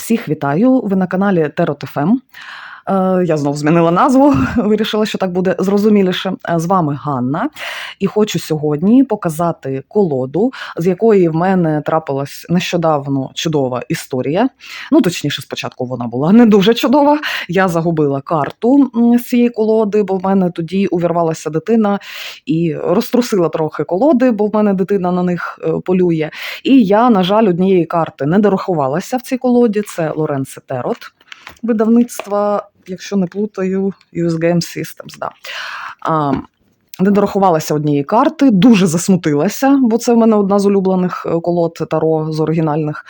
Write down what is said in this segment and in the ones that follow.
Всіх вітаю! Ви на каналі Терот.ФМ. Е, Я знов змінила назву, вирішила, що так буде зрозуміліше. Е, З вами Ганна, і хочу сьогодні показати колоду, з якої в мене трапилась нещодавно чудова історія. Ну, точніше, спочатку вона була не дуже чудова. Я загубила карту з цієї колоди, бо в мене тоді увірвалася дитина і розтрусила трохи колоди, бо в мене дитина на них е, полює. І я, на жаль, однієї карти не дорахувалася в цій колоді. Це Лоренце Терот видавництва, якщо не плутаю, USGM Systems. Да. А, не дорахувалася однієї карти, дуже засмутилася, бо це в мене одна з улюблених е, колод Таро з оригінальних.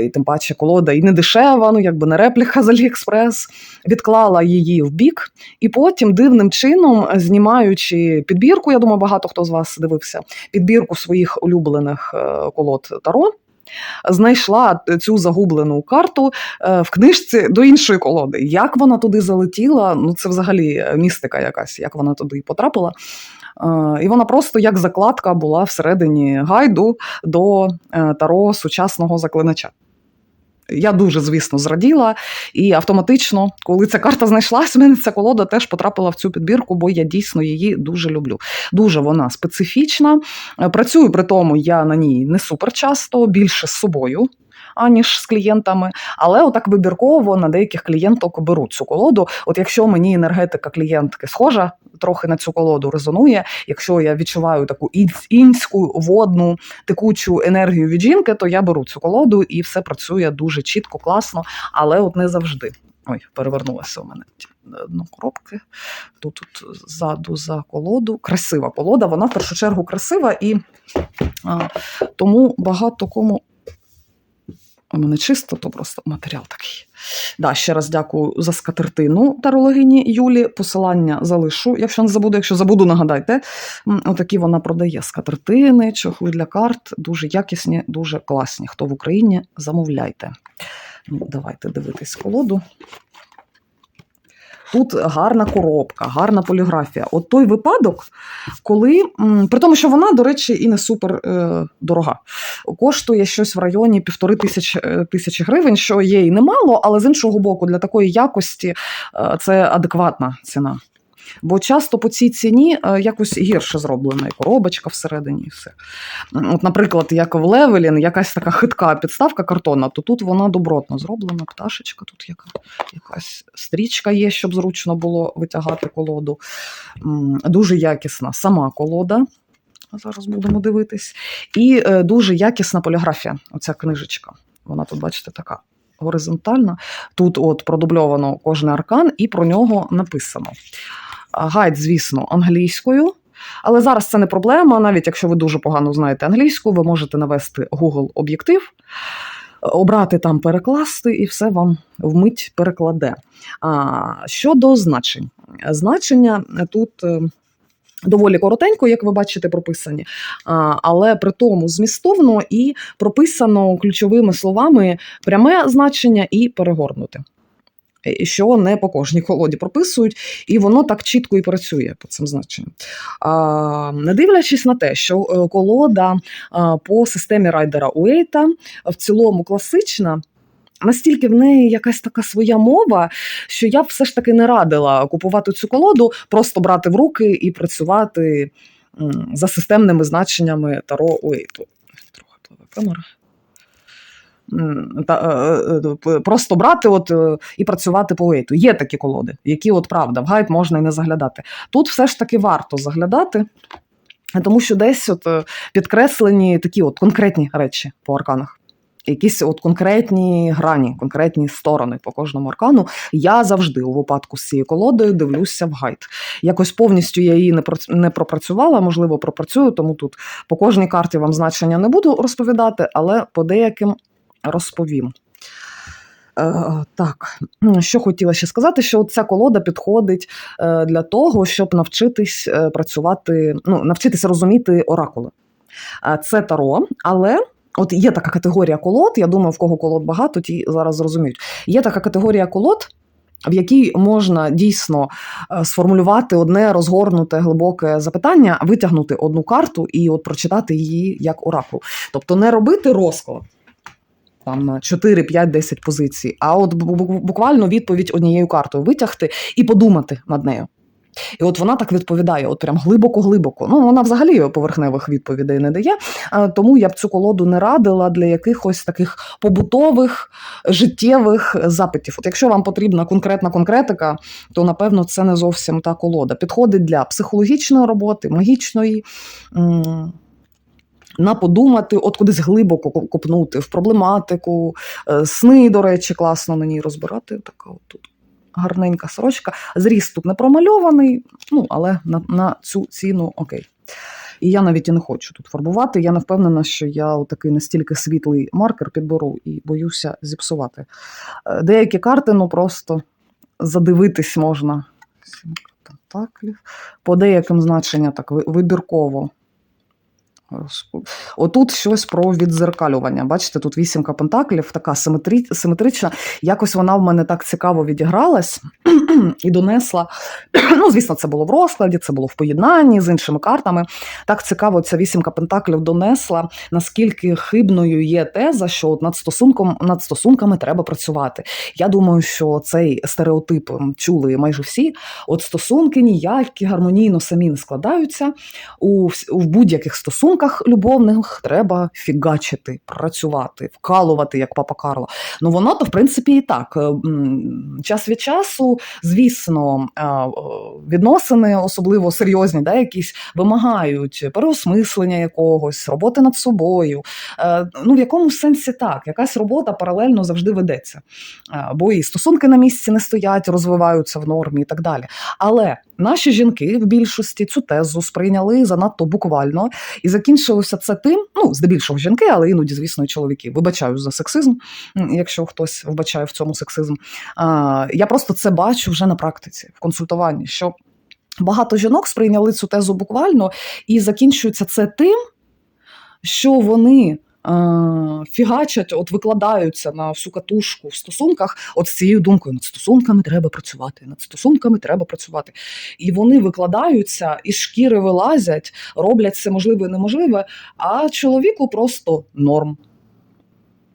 І тим паче колода і не дешева, ну якби не репліка з Аліекспрес. Відклала її в бік, і потім дивним чином, знімаючи підбірку, я думаю, багато хто з вас дивився, підбірку своїх улюблених е, колод Таро. Знайшла цю загублену карту е, в книжці до іншої колоди. Як вона туди залетіла? Ну це взагалі містика якась, як вона туди потрапила. Е, І вона просто як закладка була всередині гайду до е, таро сучасного заклинача. Я дуже, звісно, зраділа, і автоматично, коли ця карта знайшлась, в мене ця колода теж потрапила в цю підбірку, бо я дійсно її дуже люблю. Дуже вона специфічна. Е, Працюю при тому, я на ній не супер часто, більше з собою. Аніж з клієнтами, але отак вибірково на деяких клієнток беру цю колоду. От якщо мені енергетика клієнтки схожа, трохи на цю колоду резонує. Якщо я відчуваю таку інську водну текучу енергію від жінки, то я беру цю колоду і все працює дуже чітко, класно, але от не завжди. Ой, перевернулася у мене дно коробки. Тут, тут ззаду за колоду. Красива колода, вона в першу чергу красива і а, тому багато кому. У мене чисто, то просто матеріал такий. Да, ще раз дякую за скатертину тарологині Юлі. Посилання залишу, якщо не забуду. Якщо забуду, нагадайте. Отакі вона продає скатертини, чохли для карт. Дуже якісні, дуже класні. Хто в Україні, замовляйте. Ну, давайте дивитись колоду. Тут гарна коробка, гарна поліграфія. От той випадок, коли, при тому, що вона, до речі, і не супер е, дорога, коштує щось в районі півтори тисячі, е, тисячі гривень, що є і немало, але з іншого боку, для такої якості е, це адекватна ціна. Бо часто по цій ціні е, якось гірше зроблена і коробочка всередині, і все. От, наприклад, як в Левелін, якась така хитка підставка картонна, то тут вона добротно зроблена, пташечка, тут яка, якась стрічка є, щоб зручно було витягати колоду. Дуже якісна сама колода. Зараз будемо дивитись. І е, дуже якісна поліграфія, оця книжечка. Вона тут, бачите, така горизонтальна. Тут от продубльовано кожен аркан, і про нього написано. Гайд, звісно, англійською. Але зараз це не проблема. Навіть якщо ви дуже погано знаєте англійську, ви можете навести Google об'єктив, обрати там перекласти, і все вам вмить перекладе. А, щодо значень, значення тут. е, Доволі коротенько, як ви бачите, прописані, але при тому змістовно і прописано ключовими словами пряме значення і перегорнуте. Що не по кожній колоді прописують, і воно так чітко і працює по цим значенням. Не дивлячись на те, що е, колода по системі райдера Уейта в цілому класична. Настільки в неї якась така своя мова, що я все ж таки не радила купувати цю колоду, просто брати в руки і працювати за системними значеннями Таро Уейту. Трохи пливе камера. Е, е, п- просто брати от, е, і працювати по Уейту. Є такі колоди, які, от правда, в гайд можна і не заглядати. Тут все ж таки варто заглядати, тому що десь от е, підкреслені такі от конкретні речі по арканах. Якісь от конкретні грані, конкретні сторони по кожному аркану. Я завжди у випадку з цією колодою дивлюся в гайд. Якось повністю я її не пропрацювала, можливо, пропрацюю, тому тут по кожній карті вам значення не буду розповідати, але по деяким розповім. Е, так, що хотіла ще сказати, що ця колода підходить е, для того, щоб навчитись е, працювати, ну, навчитися розуміти оракули. Це таро, але от є така категорія колод. Я думаю, в кого колод багато, ті зараз зрозуміють. Є така категорія колод. В якій можна дійсно сформулювати одне розгорнуте глибоке запитання, витягнути одну карту і от прочитати її як оракул. Тобто не робити розклад, там на 4, 5, 10 позицій, а от бу- бу- буквально відповідь однією картою витягти і подумати над нею. І от вона так відповідає, от прям глибоко-глибоко. Ну, вона взагалі поверхневих відповідей не дає. Тому я б цю колоду не радила для якихось таких побутових, життєвих запитів. От якщо вам потрібна конкретна конкретика, то напевно це не зовсім та колода. Підходить для психологічної роботи, магічної. На подумати, от кудись глибоко ко- копнути в проблематику, Е, сни, до речі, класно на ній розбирати. Така от тут гарненька сорочка. Зріст тут не промальований, ну але на, на цю ціну окей. І я навіть і не хочу тут фарбувати. Я не впевнена, що я такий настільки світлий маркер підберу і боюся зіпсувати. Е, Деякі карти, ну просто задивитись можна. По деяким значення так вибірково. Отут щось про відзеркалювання. Бачите, тут вісімка пентаклів, така симетрі... симетрична. Якось вона в мене так цікаво відігралась і донесла. Ну, звісно, це було в розкладі, це було в поєднанні з іншими картами. Так цікаво, ця вісімка пентаклів донесла, наскільки хибною є теза, що от над стосунком над стосунками треба працювати. Я думаю, що цей стереотип чули майже всі. От стосунки ніякі гармонійно самі не складаються. У, в будь-яких стосунках любовних треба фігачити, працювати, вкалувати, як папа Карло. Ну воно то в принципі і так. Е, Час від часу, звісно, е, е, відносини, особливо серйозні, да, якісь вимагають переосмислення якогось, роботи над собою. Ну, в якомусь сенсі так, якась робота паралельно завжди ведеться. Бо і стосунки на місці не стоять, розвиваються в нормі і так далі. Але наші жінки в більшості цю тезу сприйняли занадто буквально, і закінчилося це тим, ну, здебільшого жінки, але іноді, звісно, і чоловіки. Вибачаю за сексизм, якщо хтось вбачає в цьому сексизм. Я просто це бачу вже на практиці, в консультуванні, що багато жінок сприйняли цю тезу буквально, і закінчується це тим, що вони. Е, Фігачать, от викладаються на всю катушку в стосунках, от з цією думкою над стосунками треба працювати, над стосунками треба працювати. І вони викладаються, із шкіри вилазять, роблять це можливе і неможливе, а чоловіку просто норм.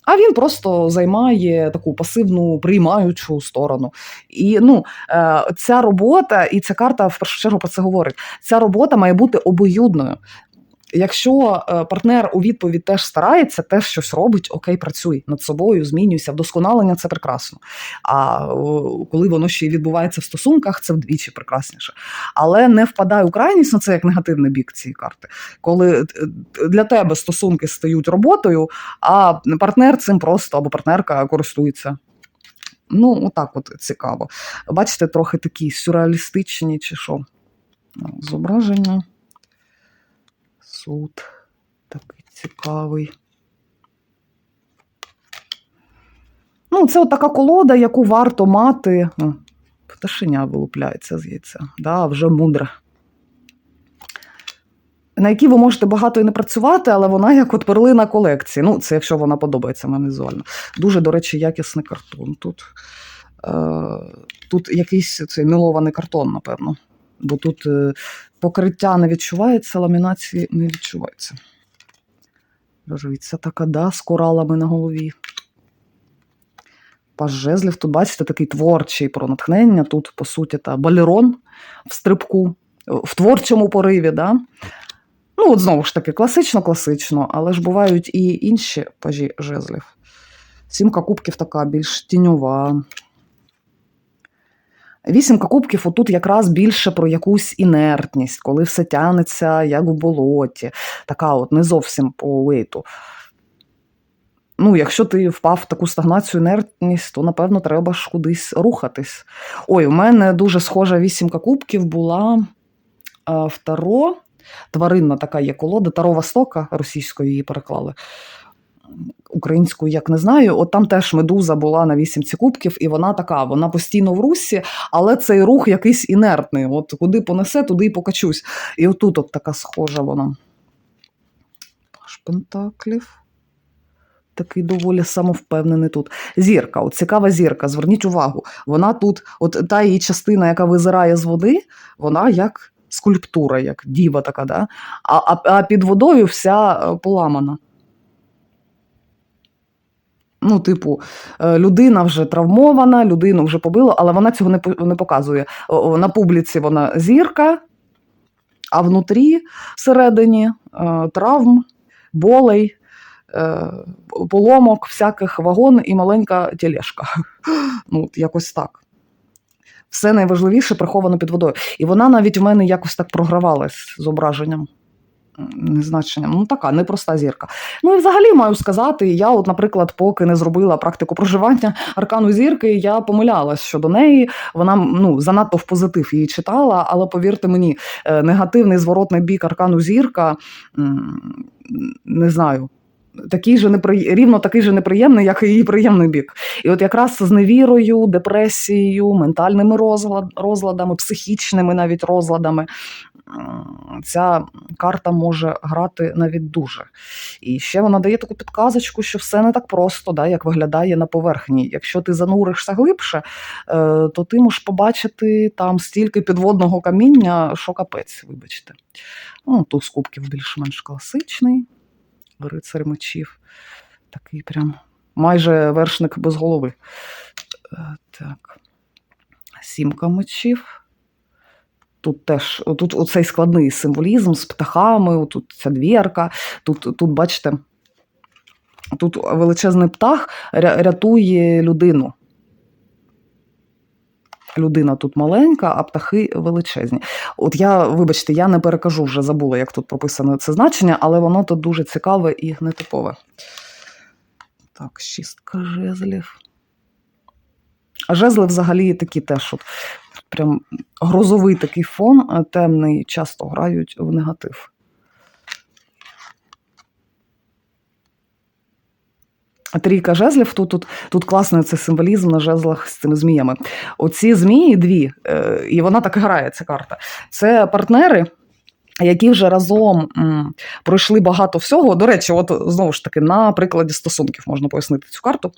А він просто займає таку пасивну приймаючу сторону. І ну, е, ця робота, і ця карта в першу чергу про це говорить. Ця робота має бути обоюдною. Якщо е, партнер у відповідь теж старається, теж щось робить, окей, працюй над собою, змінюйся. Вдосконалення це прекрасно. А коли воно ще й відбувається в стосунках, це вдвічі прекрасніше. Але не впадай у крайність, ну це як негативний бік цієї карти. Коли е, для тебе стосунки стають роботою, а партнер цим просто або партнерка користується. Ну, отак от цікаво. Бачите, трохи такі сюрреалістичні чи що. Зображення. Суд такий цікавий. Ну, це от така колода, яку варто мати. Пташеня вилупляється з яйця. Да, вже мудре. На якій ви можете багато і не працювати, але вона як от перлина колекції. Ну, це якщо вона подобається мені візуально. Дуже, до речі, якісний картон. Тут, е, тут якийсь цей мілований картон, напевно. Бо тут е, покриття не відчувається, ламінації не відчувається. Рожевіця така, да, з коралами на голові. Жезлів, тут, бачите, такий творчий про натхнення. Тут, по суті, та балерон в стрибку, в творчому пориві. Да? Ну, от знову ж таки, класично-класично, але ж бувають і інші пажі жезлів. Сімка кубків така більш тіньова. Вісімка кубків отут якраз більше про якусь інертність, коли все тянеться, як у болоті. Така от не зовсім по вейту. Ну, якщо ти впав в таку стагнацію, інертність, то напевно треба ж кудись рухатись. Ой, у мене дуже схожа вісімка кубків була а, в Таро. Тваринна така є колода, Таро Востока, російською її переклали. Українською, як не знаю, от там теж медуза була на вісімці кубків, і вона така, вона постійно в русі, але цей рух якийсь інертний. От куди понесе, туди і покачусь. І отут от така схожа вона. Паш Пентаклів. Такий доволі самовпевнений тут. Зірка, от цікава зірка, зверніть увагу. Вона тут, от та її частина, яка визирає з води, вона як скульптура, як діва така, да? а, а, а під водою вся е, поламана. Ну, типу, е, людина вже травмована, людину вже побило, але вона цього не, показує. На публіці вона зірка, а внутрі, всередині, е, травм, болей, е, поломок, всяких вагон і маленька тележка. Ну, якось так. Все найважливіше приховано під водою. І вона навіть в мене якось так програвалась зображенням. М, Незначенням. Ну, така непроста зірка. Ну і взагалі маю сказати, я, от, наприклад, поки не зробила практику проживання аркану зірки, я помилялась щодо неї. Вона ну, занадто в позитив її читала, але повірте мені, е, негативний зворотний бік аркану зірка не знаю. Такий же непри... рівно такий же неприємний, як і її приємний бік. І от якраз з невірою, депресією, ментальними розлад... розладами, психічними навіть розладами ця карта може грати навіть дуже. І ще вона дає таку підказочку, що все не так просто, да, як виглядає на поверхні. Якщо ти зануришся глибше, е, то ти можеш побачити там стільки підводного каміння, що капець, вибачте. Ну, туз кубків більш-менш класичний, рицар мечів. Такий прям майже вершник без голови. Е, Так. Сімка мечів. Тут теж тут оцей складний символізм з птахами, тут ця двірка, тут, тут бачите, тут величезний птах рятує людину. Людина тут маленька, а птахи величезні. От я, вибачте, я не перекажу, вже забула, як тут прописано це значення, але воно тут дуже цікаве і нетипове. Так, шістка жезлів. А жезли взагалі такі теж от, прям грозовий такий фон, темний, часто грають в негатив. Трійка жезлів, тут, тут, тут класний цей символізм на жезлах з цими зміями. Оці змії дві, е, і вона так грає, ця карта. Це партнери, які вже разом м, пройшли багато всього. До речі, от знову ж таки, на прикладі стосунків можна пояснити цю карту.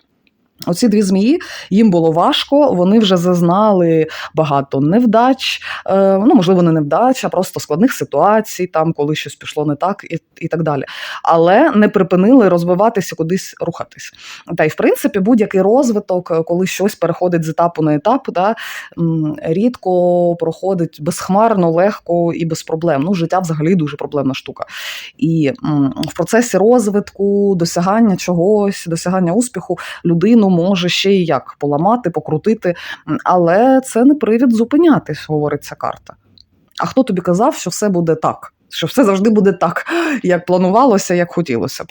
Оці дві змії їм було важко, вони вже зазнали багато невдач, е, ну можливо, не невдач, а просто складних ситуацій, там коли щось пішло не так, і, і так далі. Але не припинили розвиватися, кудись рухатись. Та й в принципі, будь-який розвиток, е, коли щось переходить з етапу на етап, да, рідко проходить безхмарно, легко і без проблем. Ну, життя взагалі дуже проблемна штука. І в процесі розвитку, досягання чогось, досягання успіху людину може ще і як поламати, покрутити, але це не привід зупинятись, говорить ця карта. А хто тобі казав, що все буде так? Що все завжди буде так, як планувалося, як хотілося б.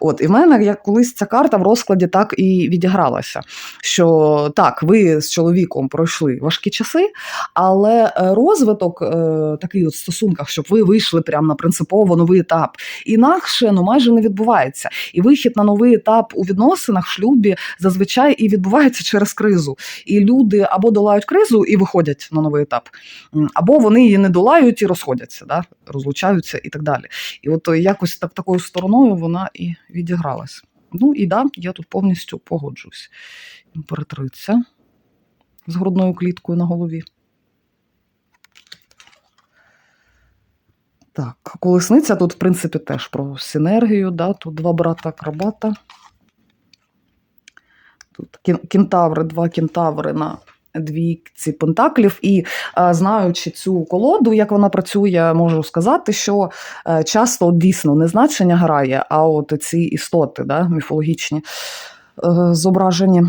От і в мене як колись ця карта в розкладі так і відігралася. Що так, ви з чоловіком пройшли важкі часи, але е, розвиток е, такий от в стосунках, щоб ви вийшли прямо на принципово новий етап, інакше ну майже не відбувається. І вихід на новий етап у відносинах, в шлюбі зазвичай і відбувається через кризу. І люди або долають кризу і виходять на новий етап, або вони її не долають і розходяться, да? розлучаються і так далі. І от е, якось так такою стороною вона і відігралась. Ну і да, я тут повністю погоджуюсь. Імператриця з грудною кліткою на голові. Так, колесниця тут, в принципі, теж про синергію. Да? Тут два брата акробата. Тут кентаври, два кентаври на двійці пентаклів. І е, знаючи цю колоду, як вона працює, можу сказати, що е, часто дійсно не значення грає, а от ці істоти да, міфологічні е, зображені.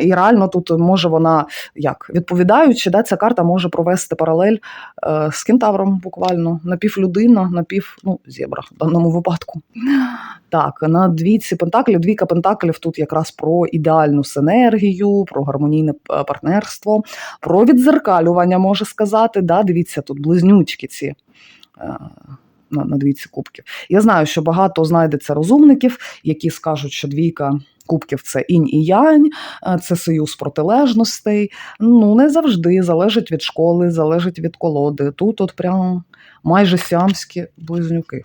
І реально тут може вона як відповідаючи, да, ця карта може провести паралель е, з кентавром, буквально напівлюдина, напів, ну, зебра в даному випадку. Так, на двійці пентаклів, двійка пентаклів тут якраз про ідеальну синергію, про гармонійне е, партнерство, про відзеркалювання, може сказати. Да, Дивіться, тут близнючки ці. е, На, на двійці кубків. Я знаю, що багато знайдеться розумників, які скажуть, що двійка кубків це інь і янь, е, це союз протилежностей. Ну, не завжди залежить від школи, залежить від колоди. Тут от прям майже сіамські близнюки.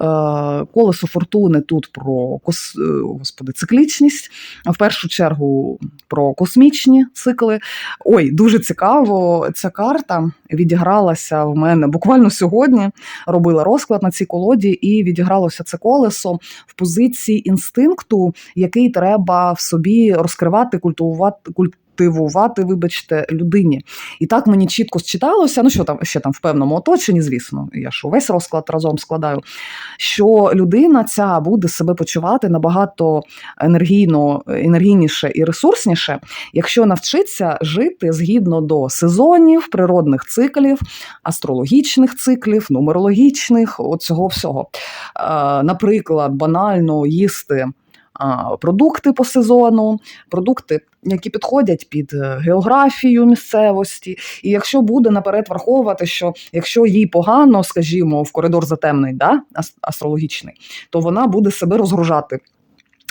Е, Колесо фортуни тут про кос, е, господи, циклічність, в першу чергу про космічні цикли. Ой, дуже цікаво, ця карта відігралася в мене буквально сьогодні. Робила розклад на цій колоді, і відігралося це колесо в позиції інстинкту, який треба в собі розкривати, культивувати. Культивувати, вибачте, людині. І так мені чітко считалося, ну що там ще там в певному оточенні, звісно, я ж увесь розклад разом складаю, що людина ця буде себе почувати набагато енергійно, енергійніше і ресурсніше, якщо навчиться жити згідно до сезонів, природних циклів, астрологічних циклів, нумерологічних, от цього всього. Е, Наприклад, банально їсти. Продукти по сезону, продукти, які підходять під е, географію місцевості. І якщо буде наперед враховувати, що якщо їй погано, скажімо, в коридор затемний, да, ас- астрологічний, то вона буде себе розгружати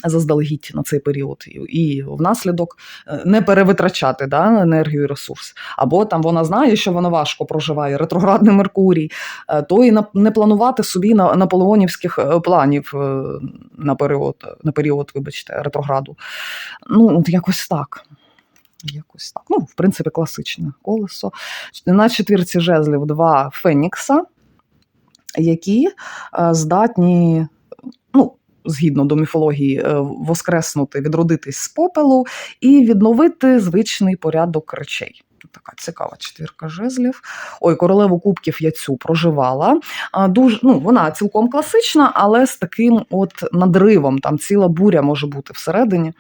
заздалегідь на цей період, і- і внаслідок е, не перевитрачати да, енергію і ресурс. Або там вона знає, що вона важко проживає, ретроградний Меркурій, е, то і не планувати собі на наполеонівських е, планів на період, на період, вибачте, ретрограду. Ну, от якось так. Якось так. Ну, в принципі, класичне колесо. На четвірці жезлів два Фенікса, які здатні, згідно до міфології, е, воскреснути, відродитись з попелу і відновити звичний порядок речей. Така цікава четвірка жезлів. Ой, королеву кубків я цю проживала. Дуже, ну, вона цілком класична, але з таким от надривом. Там ціла буря може бути всередині.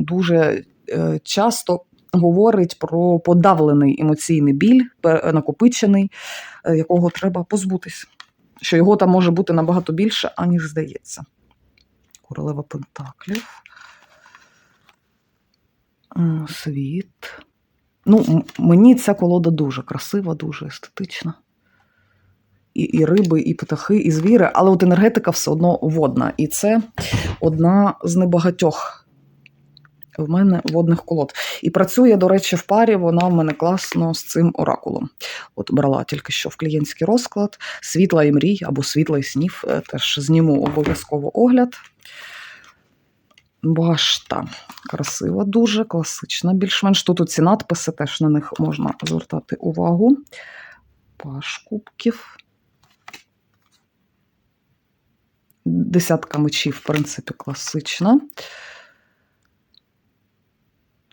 Дуже е, часто говорить про подавлений емоційний біль, накопичений, е, якого треба позбутись. Що його там може бути набагато більше, аніж здається. Королева Пентаклів. Світ. Ну, мені ця колода дуже красива, дуже естетична. І, і риби, і птахи, і звіри, але от енергетика все одно водна. І це одна з небагатьох в мене водних колод. І працює, до речі, в парі, вона в мене класно з цим оракулом. От брала тільки що в клієнтський розклад. Світла і мрій або світла і снів. е, Теж зніму обов'язково огляд. Башта. Красива, дуже класична, більш-менш. Тут ці надписи, теж на них можна звертати увагу. Паш кубків. Десятка мечів, в принципі, класична.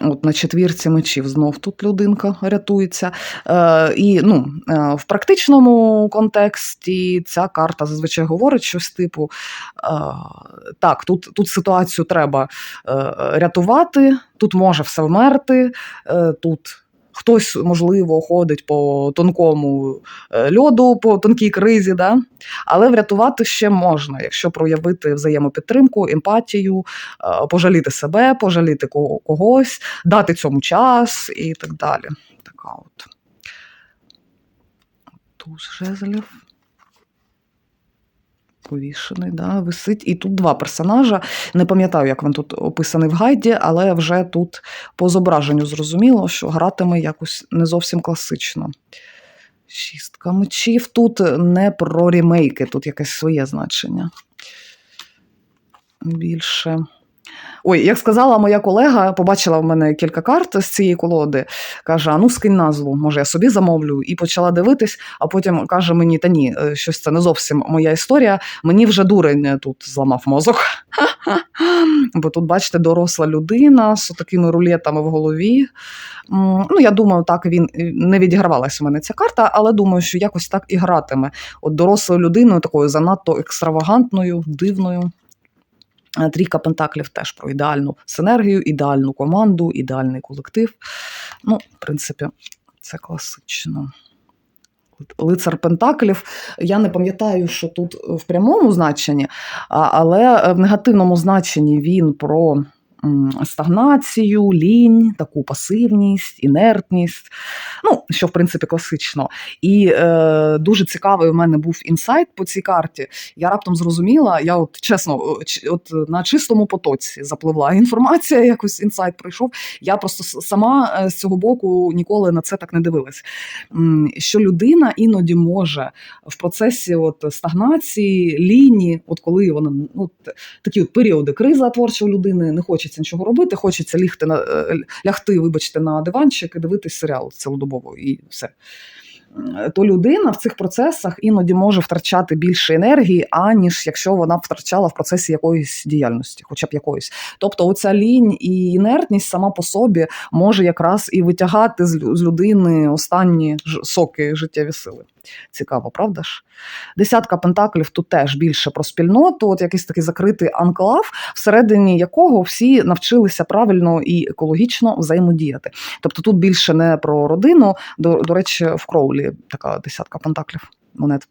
От на четвірці мечів знов тут людинка рятується. Е, і ну, е, в практичному контексті ця карта зазвичай говорить щось типу: е, так, тут, тут ситуацію треба е, рятувати, тут може все вмерти, е, тут. Хтось, можливо, ходить по тонкому е, льоду, по тонкій кризі, да? але врятувати ще можна, якщо проявити взаємопідтримку, емпатію, е, пожаліти себе, пожаліти когось, дати цьому час і так далі. Така от. Туз жезлів. Повішений, да, висить. І тут два персонажа. Не пам'ятаю, як він тут описаний в гайді, але вже тут по зображенню зрозуміло, що гратиме якось не зовсім класично. Шістка мечів. Тут не про рімейки, тут якесь своє значення. Більше. Ой, як сказала моя колега, побачила в мене кілька карт з цієї колоди. Каже: а ну скинь назву, може, я собі замовлю, і почала дивитись, а потім каже мені: та ні, е, щось це не зовсім моя історія. Мені вже дурень тут зламав мозок. Бо тут, бачите, доросла людина з такими рулетами в голові. Ну, я думаю, так він е, не відігравалася у мене ця карта, але думаю, що якось так і гратиме. От дорослою людиною, такою занадто екстравагантною, дивною. Е, Трійка Пентаклів теж про ідеальну синергію, ідеальну команду, ідеальний колектив. Ну, в принципі, це класично. Лицар Пентаклів. Я не пам'ятаю, що тут в прямому значенні, але в негативному значенні він про стагнацію, лінь, таку пасивність, інертність. Ну, що в принципі класично. І е, дуже цікавий у мене був інсайт по цій карті. Я раптом зрозуміла, я от чесно, от на чистому потоці запливла інформація, якось інсайт прийшов. Я просто сама е, з цього боку ніколи на це так не дивилась. Що людина іноді може в процесі от стагнації, лінії, от коли вона ну, такі от періоди криза творча у людини, не хочеться нічого робити, хочеться лігти на е, лягти, вибачте, на диванчик і дивитись серіал цілодобово і все. То людина в цих процесах іноді може втрачати більше енергії, аніж якщо вона втрачала в процесі якоїсь діяльності, хоча б якоїсь. Тобто, оця лінь і інертність сама по собі може якраз і витягати з лю- з людини останні соки життєві сили. Цікаво, правда ж? Десятка пентаклів тут теж більше про спільноту, от якийсь такий закритий анклав, всередині якого всі навчилися правильно і екологічно взаємодіяти. Тобто тут більше не про родину. До, до речі, в Кроулі така десятка пентаклів монет.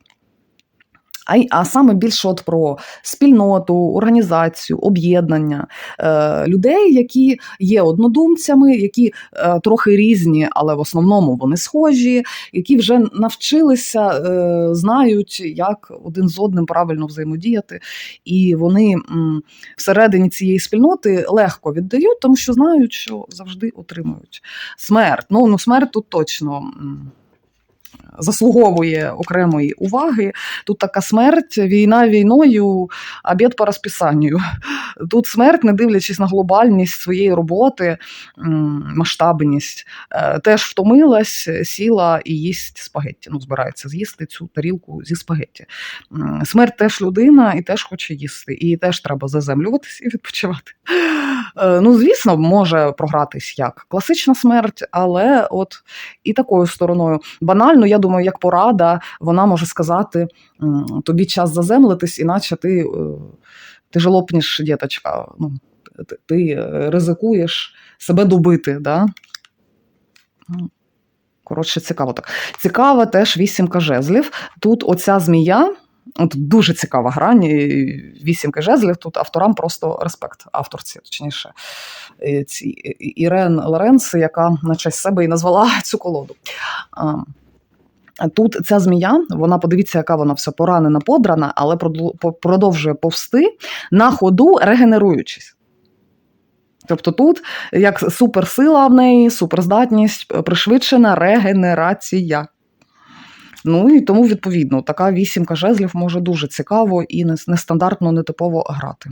А, а саме більше от про спільноту, організацію, об'єднання е, людей, які є однодумцями, які е, трохи різні, але в основному вони схожі, які вже навчилися, е, знають, як один з одним правильно взаємодіяти, і вони м, всередині цієї спільноти легко віддають, тому що знають, що завжди отримують смерть. Ну, ну смерть тут точно. Заслуговує окремої уваги. Тут така смерть, війна війною, обід по розписанню. Тут смерть, не дивлячись на глобальність своєї роботи, масштабність, е, теж втомилась, сіла і їсть спагетті. Ну, збирається з'їсти цю тарілку зі спагетті. Смерть теж людина і теж хоче їсти, і теж треба заземлюватись і відпочивати. Е, Ну, звісно, може програтись як класична смерть, але от і такою стороною. Банально, я думаю, як порада, вона може сказати: тобі час заземлитись, іначе ти, е, ти жалопніш, діточка. Ну, ти, е, ризикуєш себе добити. Да? Ну, Коротше, цікаво так. Цікава теж вісімка жезлів. Тут оця змія. От дуже цікава грань. Вісімки жезлів. Тут авторам просто респект, авторці, точніше, е, Ірен Лоренс, яка на честь себе і назвала цю колоду. Тут ця змія, вона подивіться, яка вона все поранена, подрана, але продовжує повсти на ходу, регенеруючись. Тобто тут як суперсила в неї, суперздатність, е, пришвидшена регенерація. Ну і тому, відповідно, така вісімка жезлів може дуже цікаво і нестандартно, нетипово грати.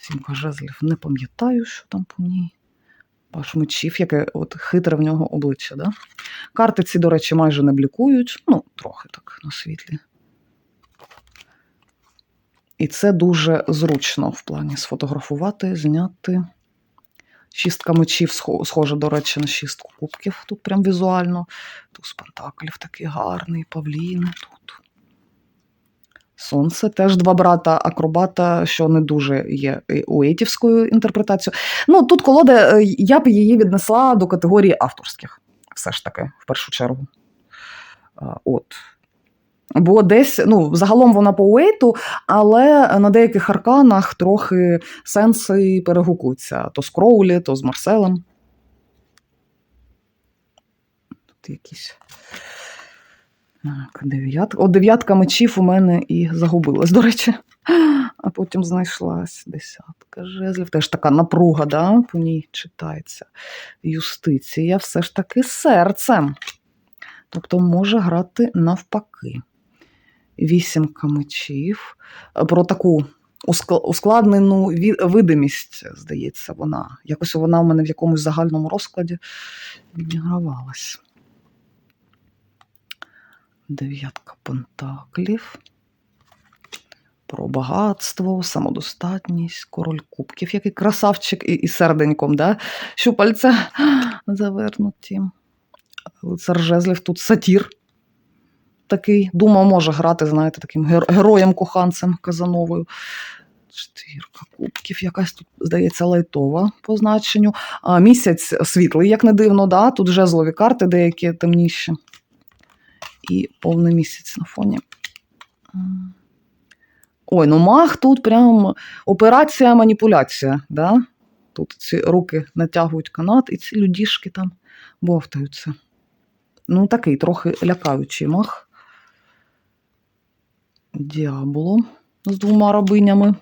Сімка жезлів не пам'ятаю, що там по ній. Паш мечів, яке от хитре в нього обличчя. Да? Карти ці, до речі, майже не блікують, ну, трохи так на світлі. І це дуже зручно в плані сфотографувати, зняти. Шістка мечів схо- схожа, до речі, на шістку кубків. Тут прям візуально. Туз пентаклів такий гарний, павліни тут. Сонце теж два брата акробата, що не дуже є уейтівською інтерпретацією. Ну, тут колода, е, я б її віднесла до категорії авторських, все ж таки, в першу чергу. От. Бо десь, ну, загалом вона по уейту, але на деяких арканах трохи сенси перегукуються. То з Кроулі, то з Марселем. Тут якісь. Так, дев'ятка. О, дев'ятка мечів у мене і загубилась, до речі. А потім знайшлась десятка жезлів. Теж така напруга, да? по ній читається. Юстиція все ж таки серцем. Тобто може грати навпаки. Вісімка мечів. Про таку ускладнену видимість, здається, вона. Якось вона в мене в якомусь загальному розкладі відігравалась. Дев'ятка пентаклів. Про багатство, самодостатність, король кубків, який красавчик і, і серденьком, да? щупальця завернуті. Лицар жезлів тут сатір. Такий, думав, може грати, знаєте, таким героєм-коханцем Казановою. Четвірка кубків, якась тут, здається, лайтова по значенню. А, місяць світлий, як не дивно, да? тут жезлові карти деякі темніші. І повний місяць на фоні. Ой, ну мах тут прям операція маніпуляція. Да? Тут ці руки натягують канат, і ці людішки там бовтаються. Ну, такий трохи лякаючий мах. Діаболо з двома рабинями.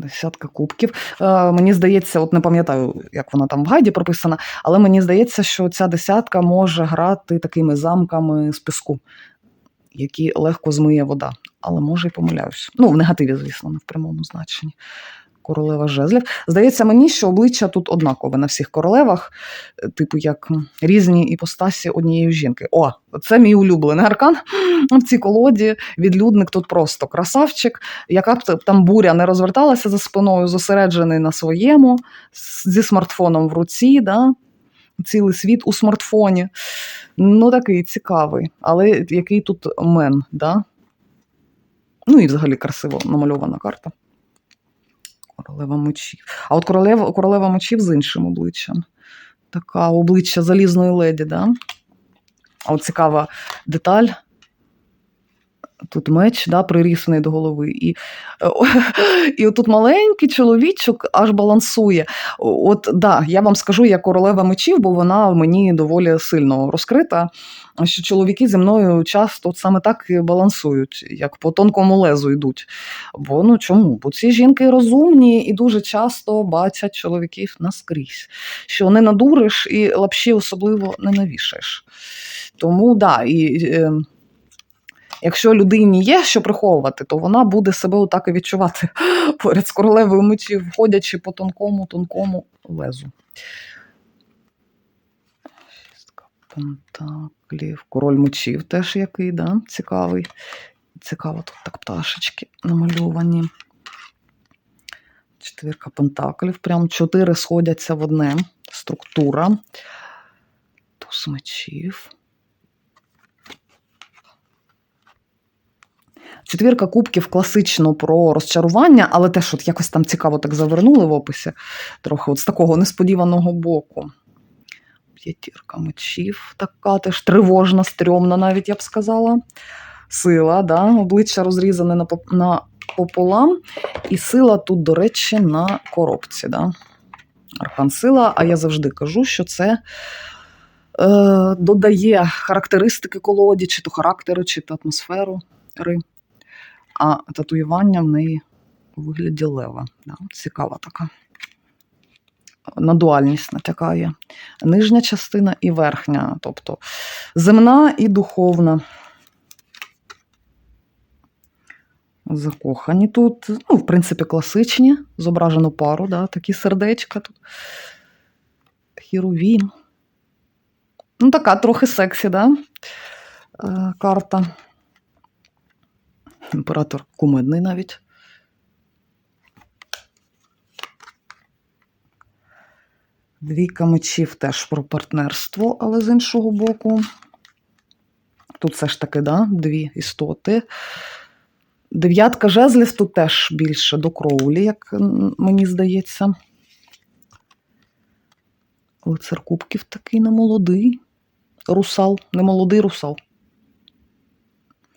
Десятка кубків. Е, мені здається, от не пам'ятаю, як вона там в гайді прописана, але мені здається, що ця десятка може грати такими замками з піску, які легко змиє вода. Але може і помиляюсь. Ну, в негативі, звісно, не в прямому значенні. Королева жезлів. Здається мені, що обличчя тут однакове на всіх королевах, е, типу як різні іпостасі однієї жінки. О, це мій улюблений аркан в цій колоді. Відлюдник тут просто красавчик. Яка б там буря не розверталася за спиною, зосереджений на своєму, зі смартфоном в руці, да? цілий світ у смартфоні. Ну, такий цікавий. Але який тут мен, да? Ну і взагалі красиво намальована карта. Королева мечів. А от королева, королева мечів з іншим обличчям. Така обличчя залізної леді, да? А от цікава деталь. Тут меч да, прирісаний до голови. І, і отут маленький чоловічок аж балансує. От да, я вам скажу, я королева мечів, бо вона мені доволі сильно розкрита. Що чоловіки зі мною часто от саме так і балансують, як по тонкому лезу йдуть. Бо ну чому? Бо ці жінки розумні і дуже часто бачать чоловіків наскрізь, що не надуриш і лапші особливо не навішаєш. Тому да, і. Е, Якщо людині є що приховувати, то вона буде себе отак і відчувати поряд з королевою мечів, ходячи по тонкому, тонкому лезу. Шістка пентаклів. Король мечів теж який, да? цікавий. Цікаво, тут так пташечки намальовані. Четвірка пентаклів. Прям чотири сходяться в одне. Структура. Туз мечів. Четвірка кубків класично про розчарування, але теж от якось там цікаво так завернули в описі, трохи от з такого несподіваного боку. П'ятірка мечів, така теж тривожна, стрьомна, навіть я б сказала. Сила, да? обличчя розрізане на, на пополам, і сила тут, до речі, на коробці. Да? Аркан сила, а я завжди кажу, що це е, додає характеристики колоді, чи то характеру, чи то атмосферу. А татуювання в неї у вигляді лева. Да, цікава така. На дуальність натякає. Нижня частина і верхня, тобто земна і духовна. Закохані тут, ну, в принципі, класичні, зображено пару, да, такі сердечка тут. Хіровін. Ну, така трохи сексі, да? Е, карта. Імператор кумедний навіть. Двійка мечів теж про партнерство, але з іншого боку. Тут все ж таки, да, дві істоти. Дев'ятка жезлів тут теж більше до кроулі, як мені здається. Лицар кубків такий немолодий. Русал, немолодий русал.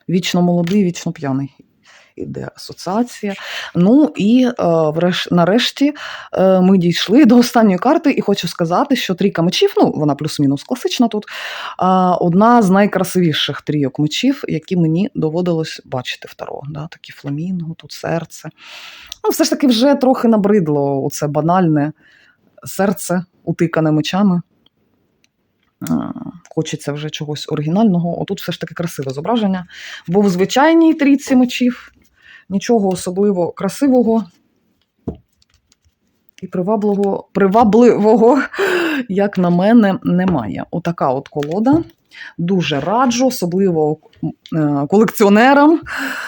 Вічно молодий, вічно п'яний. Іде асоціація. Ну і е, нарешті е, ми дійшли до останньої карти, і хочу сказати, що трійка мечів, ну вона плюс-мінус класична тут, е, одна з найкрасивіших трійок мечів, які мені доводилось бачити в Таро. Да? Такі фламінго, тут серце. Ну, все ж таки, вже трохи набридло оце банальне серце, утикане мечами. Е, Хочеться вже чогось оригінального. Отут все ж таки красиве зображення. Бо в звичайній трійці мечів нічого особливо красивого і привабливого, привабливого, як на мене, немає. Отака от колода. Дуже раджу, особливо колекціонерам,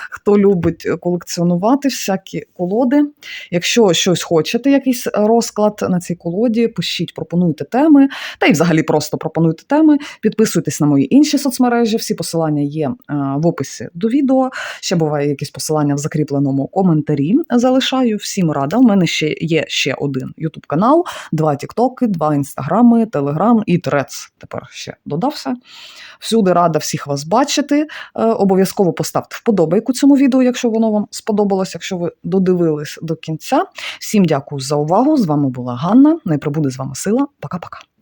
хто любить колекціонувати всякі колоди. Якщо щось хочете, якийсь розклад на цій колоді, пишіть, пропонуйте теми, та й взагалі просто пропонуйте теми. Підписуйтесь на мої інші соцмережі. Всі посилання є е, в описі до відео. Ще буває якісь посилання в закріпленому коментарі. Залишаю всім рада. У мене ще є ще один YouTube канал, два Тіктоки, два інстаграми, Телеграм і Трец. Тепер ще додався. Всюди рада всіх вас бачити. Е, Обов'язково поставте вподобайку цьому відео, якщо воно вам сподобалось, якщо ви додивились до кінця. Всім дякую за увагу. З вами була Ганна. Не прибуде з вами сила. Пока-пока.